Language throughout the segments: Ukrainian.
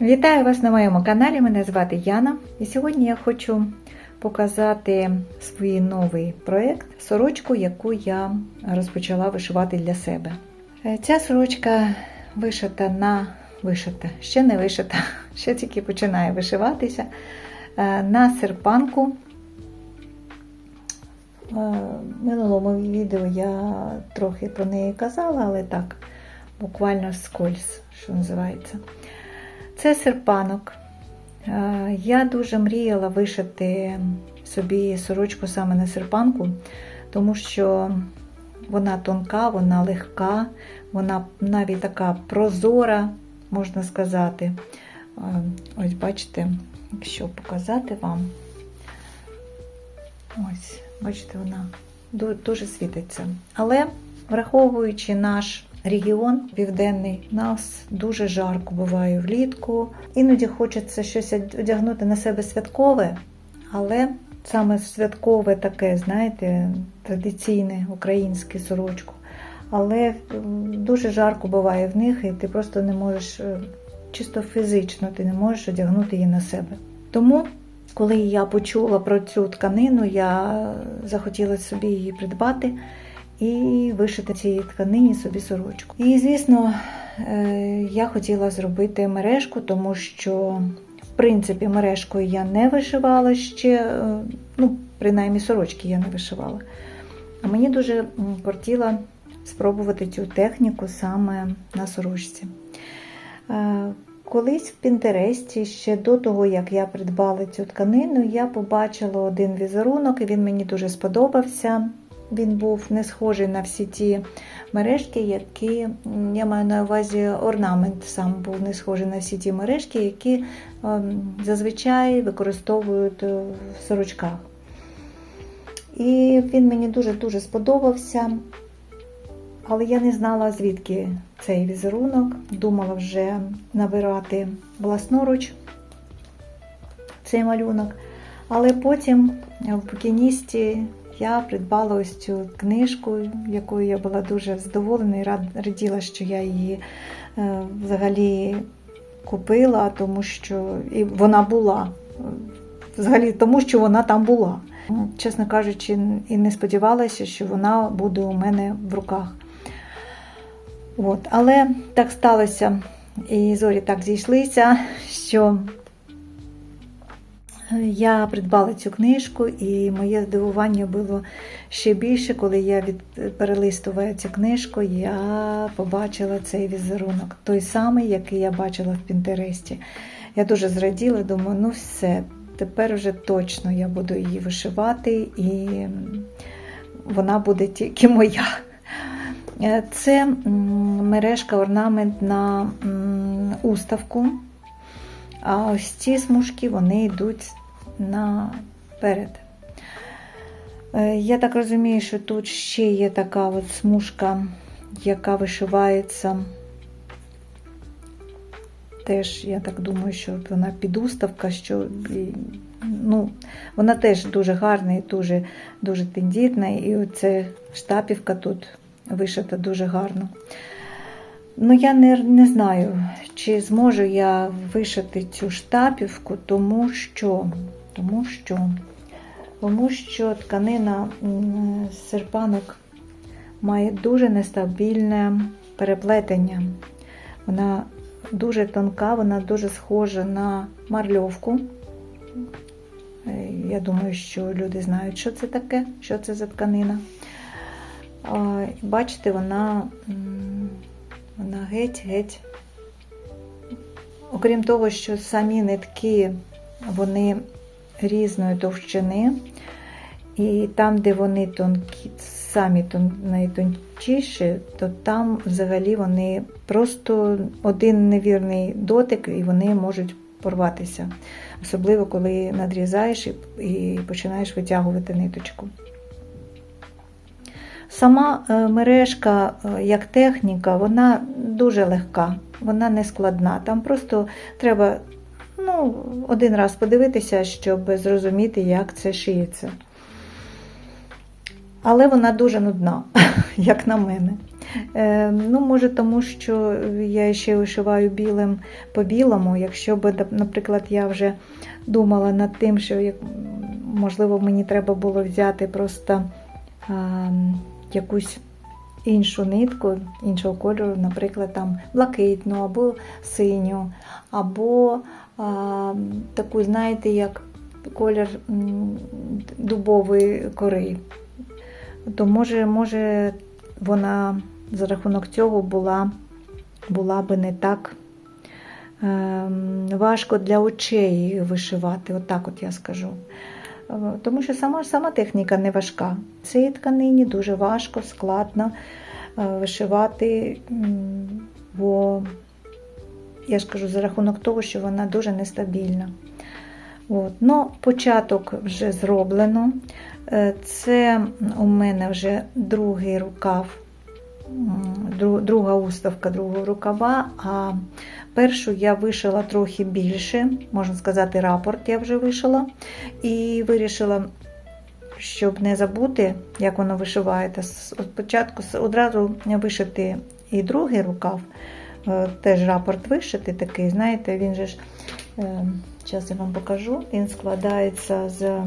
Вітаю вас на моєму каналі. Мене звати Яна. І сьогодні я хочу показати свій новий проєкт сорочку, яку я розпочала вишивати для себе. Е, Ця сорочка вишита на вишита, ще не вишита, ще тільки починає вишиватися е, на серпанку. Е, В минулому відео я трохи про неї казала, але так, буквально скользь, що називається. Це серпанок. Е, Я дуже мріяла вишити собі сорочку саме на серпанку, тому що вона тонка, вона легка, вона навіть така прозора, можна сказати. Е, Ось бачите, якщо показати вам, ось, бачите, вона дуже світиться. Але враховуючи наш регіон південний, нас дуже жарко буває влітку. Іноді хочеться щось одягнути на себе святкове, але саме святкове таке, знаєте, традиційне українське сорочку. Але дуже жарко буває в них, і ти просто не можеш, е, чисто фізично, ти не можеш одягнути її на себе. Тому, коли я почула про цю тканину, я захотіла собі її придбати і вишити цій тканині собі сорочку. І, звісно, е, я хотіла зробити мережку, тому що, в принципі, мережкою я не вишивала ще, е, ну, принаймні сорочки я не вишивала. А мені дуже м, спробувати цю техніку саме на сорочці. Е, Колись в Пінтересті, ще до того, як я придбала цю тканину, я побачила один візерунок, і він мені дуже сподобався. Він був не схожий на всі ті мережки, які я маю на увазі орнамент сам був не схожий на всі ті мережки, які ем, зазвичай використовують е, в сорочках. І він мені дуже-дуже сподобався. Але я не знала, звідки цей візерунок. Думала вже набирати власноруч цей малюнок. Але потім в букіністі я придбала ось цю книжку, якою я була дуже задоволена і рад- раділа, що я її е, взагалі купила, тому що і вона була. е, Взагалі, тому що вона там була. Чесно кажучи, і не сподівалася, що вона буде у мене в руках. От. Але так сталося, і зорі так зійшлися, що я придбала цю книжку, і моє здивування було ще більше, коли я від перелистувала цю книжку, я побачила цей візерунок, той самий, який я бачила в Пінтересті. Я дуже зраділа, думаю, ну все, тепер вже точно я буду її вишивати, і вона буде тільки моя. Е, Це мережка орнамент на уставку. А ось ці смужки вони йдуть наперед. Е, Я так розумію, що тут ще є така от смужка, яка вишивається. Теж, я так думаю, що вона підуставка, що ну, вона теж дуже гарна і дуже, дуже тендітна. І оце штапівка тут вишита дуже гарно. Ну, я не, не знаю, чи зможу я вишити цю штапівку, тому що, тому що, тому що тканина серпанок має дуже нестабільне переплетення. Вона дуже тонка, вона дуже схожа на марльовку. Е, Я думаю, що люди знають, що це таке, що це за тканина. Бачите, вона, вона геть-геть. Окрім того, що самі нитки вони різної товщини, і там, де вони тонкі, самі тон, найтончіші, то там взагалі вони просто один невірний дотик, і вони можуть порватися. Особливо, коли надрізаєш і, і починаєш витягувати ниточку. Сама е, мережка е, як техніка, вона дуже легка, вона не складна. Там просто треба ну, один раз подивитися, щоб зрозуміти, як це шиється. Але вона дуже нудна, як на мене. Е, Ну, може, тому що я ще вишиваю білим по білому. Якщо б, наприклад, я вже думала над тим, що можливо мені треба було взяти просто а, якусь іншу нитку, іншого кольору, наприклад, там блакитну або синю, або таку, знаєте, як колір дубової кори. То може, може вона за рахунок цього була, була би не так ем, важко для очей вишивати, отак от я скажу. Е, Тому що сама, сама техніка не важка. Цій тканині дуже важко, складно е, вишивати, бо я ж кажу, за рахунок того, що вона дуже нестабільна. От. Ну, початок вже зроблено. Е, Це у мене вже другий рукав, друга уставка другого рукава. А першу я вишила трохи більше, можна сказати, рапорт я вже вишила. І вирішила, щоб не забути, як воно вишивається, спочатку одразу вишити і другий рукав, теж рапорт вишити такий, знаєте, він же ж. Зараз я вам покажу. Він складається з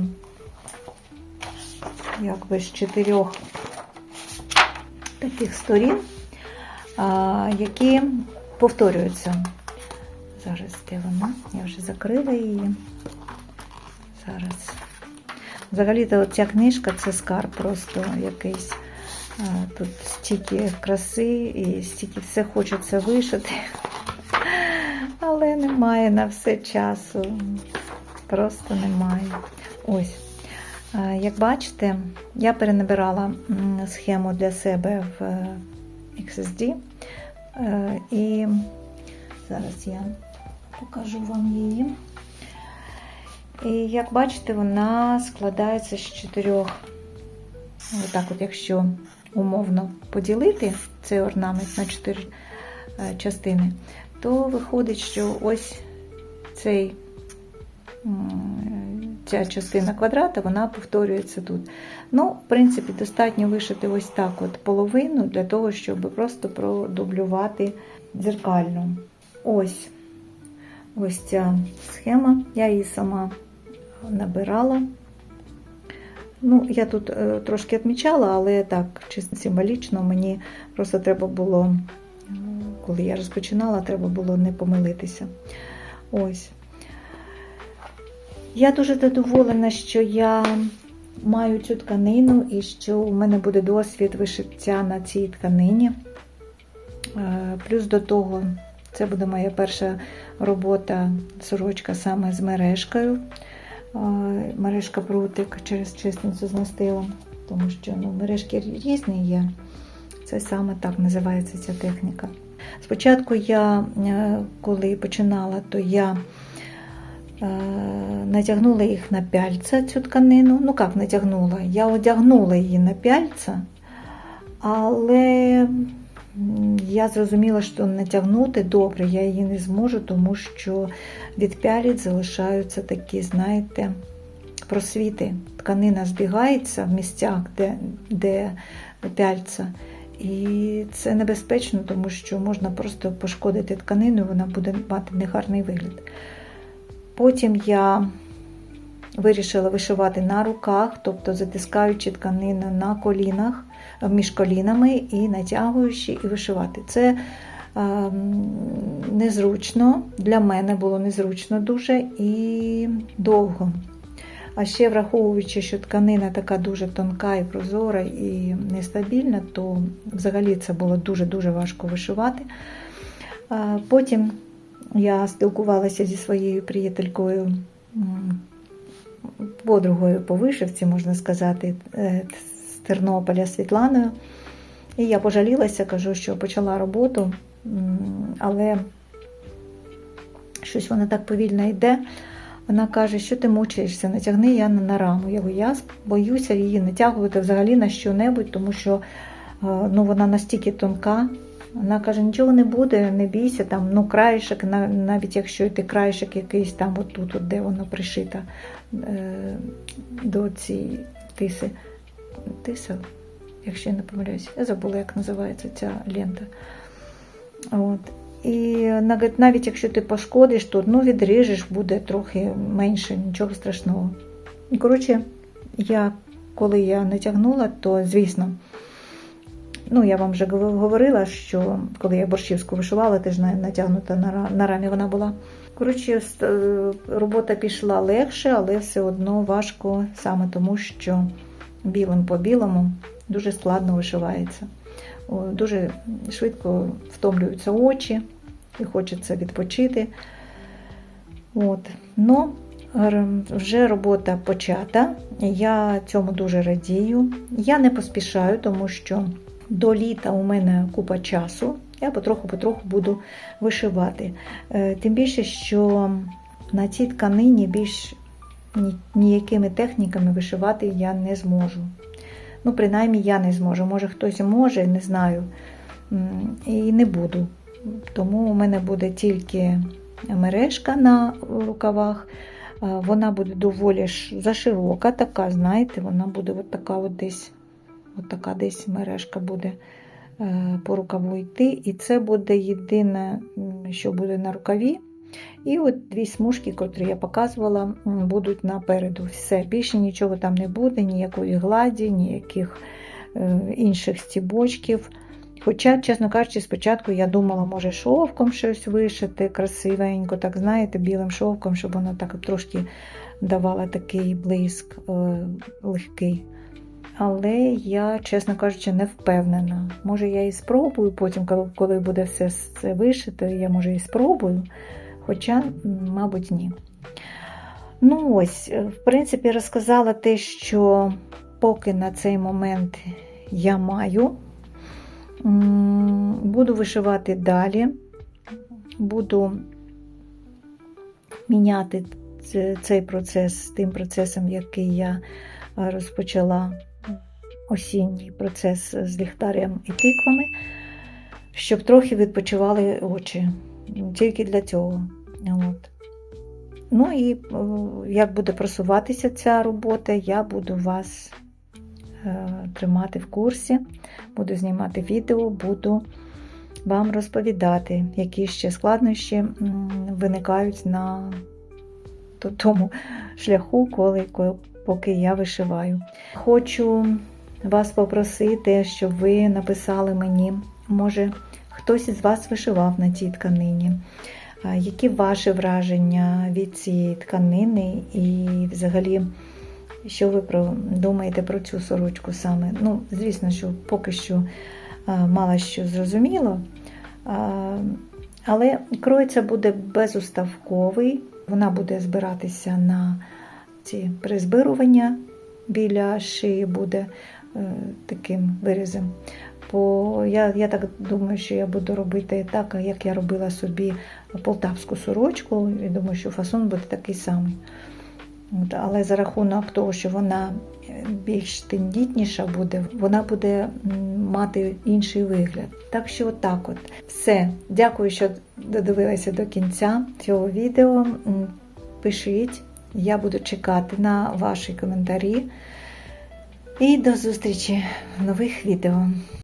якби з чотирьох таких сторін, які повторюються. Зараз де вона? Я вже закрила її. Зараз. Взагалі-то ця книжка це скарб просто якийсь. Тут стільки краси і стільки все хочеться вишити але немає на все часу. Просто немає. Ось. Як бачите, я перенабирала схему для себе в е, XSD. Е, І зараз я покажу вам її. І як бачите, вона складається з чотирьох. Отак, от, якщо умовно поділити цей орнамент на чотири е, частини, то виходить, що ось цей, ця частина квадрата вона повторюється тут. Ну, в принципі, достатньо вишити ось так от половину для того, щоб просто продублювати дзеркально. Ось ось ця схема, я її сама набирала. Ну, я тут е, трошки відмічала, але так, чисто символічно, мені просто треба було коли я розпочинала, треба було не помилитися. Ось. Я дуже задоволена, що я маю цю тканину і що у мене буде досвід вишиття на цій тканині. Е, Плюс до того, це буде моя перша робота сорочка саме з мережкою. Мережка прутик через чисницю з настилом, тому що ну, мережки різні є. Це саме так називається ця техніка. Спочатку я, е, коли починала, то я е, натягнула їх на пяльця цю тканину. Ну, як натягнула? Я одягнула її на пяльця, але я зрозуміла, що натягнути добре я її не зможу, тому що від пялець залишаються такі, знаєте, просвіти. Тканина збігається в місцях, де, де пяльця. І це небезпечно, тому що можна просто пошкодити тканину, і вона буде мати негарний вигляд. Потім я вирішила вишивати на руках, тобто затискаючи тканину на колінах, між колінами і натягуючи і вишивати. Це е, незручно, для мене було незручно дуже і довго. А ще враховуючи, що тканина така дуже тонка і прозора і нестабільна, то взагалі це було дуже-дуже важко вишивати. Потім я спілкувалася зі своєю приятелькою, подругою по вишивці, можна сказати, е, Тернополя Світланою. І я пожалілася, кажу, що почала роботу, але щось вона так повільно йде. Вона каже, що ти мучаєшся, натягни я на раму. Я говорю, я боюся її натягувати взагалі на що-небудь, тому що ну, вона настільки тонка. Вона каже, нічого не буде, не бійся, там, ну, краєшок, навіть якщо ти краєшок якийсь там, отут, от, де воно пришито е, до цієї тиси. Тиса? якщо я не помиляюсь. Я забула, як називається ця лента. От. І навіть якщо ти пошкодиш, то ну, відріжеш, буде трохи менше, нічого страшного. Коротше, я, коли я натягнула, то звісно, ну я вам вже говорила, що коли я борщівську вишивала, теж на- натягнута на, на рамі вона була. Коротше, е, робота пішла легше, але все одно важко саме тому, що білим по білому дуже складно вишивається. Дуже швидко втомлюються очі і хочеться відпочити. От. Но вже робота почата. Я цьому дуже радію. Я не поспішаю, тому що до літа у мене купа часу. Я потроху-потроху буду вишивати. Е, Тим більше, що на цій тканині більш ніякими техніками вишивати я не зможу. Ну, принаймні, я не зможу. Може, хтось може, не знаю. І не буду. Тому у мене буде тільки мережка на рукавах. Вона буде доволі заширока, така, знаєте, вона буде от така от десь, от така десь мережка буде е, по рукаву йти. І це буде єдине, що буде на рукаві. І от дві смужки, котрі я показувала, будуть напереду. Все, більше нічого там не буде, ніякої гладі, ніяких е, інших стібочків. Хоча, чесно кажучи, спочатку я думала, може, шовком щось вишити красивенько, так знаєте, білим шовком, щоб воно так трошки давало такий блиск е, легкий. Але я, чесно кажучи, не впевнена. Може, я і спробую потім, коли- буде все це вишито, я може і спробую. Хоча, мабуть, ні. Ну ось, е, в принципі, розказала те, що поки на цей момент я маю. Буду вишивати далі, буду міняти цей процес тим процесом, який я е, розпочала осінній процес з ліхтарем і тиквами, щоб трохи відпочивали очі. Тільки для цього. От. Ну і е, як буде просуватися ця робота, я буду вас е, тримати в курсі, буду знімати відео, буду вам розповідати, які ще складнощі виникають на тому шляху, коли поки я вишиваю. Хочу вас попросити, щоб ви написали мені, може, хтось із вас вишивав на цій тканині. Які ваші враження від цієї тканини і взагалі, що ви про, думаєте про цю сорочку саме? Ну, звісно, що поки що мало що зрозуміло, але крой це буде безуставковий, вона буде збиратися на ці призбирування біля шиї буде е, таким вирізом. Бо я, я так думаю, що я буду робити так, як я робила собі полтавську сорочку, і думаю, що фасон буде такий самий. От, але за рахунок того, що вона більш тендітніша буде, вона буде мати інший вигляд. Так що отак от. Все. Дякую, що додивилися до кінця цього відео. Пишіть, я буду чекати на ваші коментарі. І до зустрічі в нових відео.